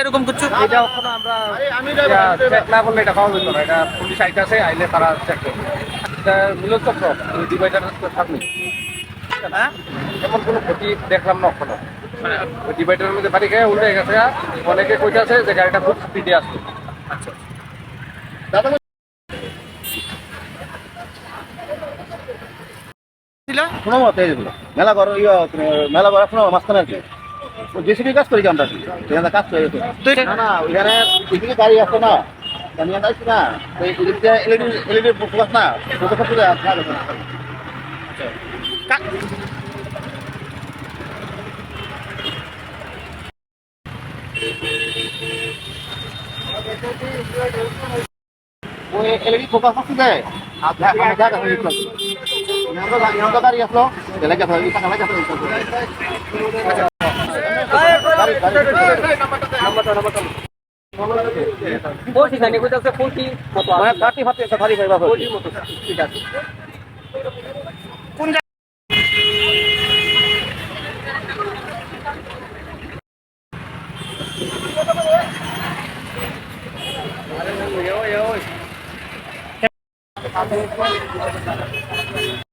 এরকম কিছু এটা এখন আমরা চেক না করলে এটা পাওয়া যেত না। এটা পুলিশ আইতাছে আইলে তারা চেক করবে এটা মিলন চক্র ডিভাইডার থাকবে হ্যাঁ? এমন কোনো ক্ষতি দেখলাম না এখনও ডিভাইডারের মধ্যে বাড়ি খেয়ে উল্টে গেছে অনেকে কইতাছে যে গাড়িটা খুব স্পিডে আসছে। ছিল শোনো মতো এইগুলো মেলা ঘর ইয়ে মেলা ঘর শোনো মাঝখানে আর কি জেসিবি কাজ করি আমরা? এখানে কাজ করে না না ওইখানে এদিকে গাড়ি আছে না। আমি আনছি না। এদিকে এলইডি এলইডি ফোকাস না ফোকাস করে আছে ওই এলইডি ফোকাস দেয় আর দেখা দেখা আমরা আমরা এই টাকা লাগা গাড়ি গাড়ি মানে থার্টি ফার্টি একটা থার্টি ফাইভ ঠিক আছে কোন জায়গা-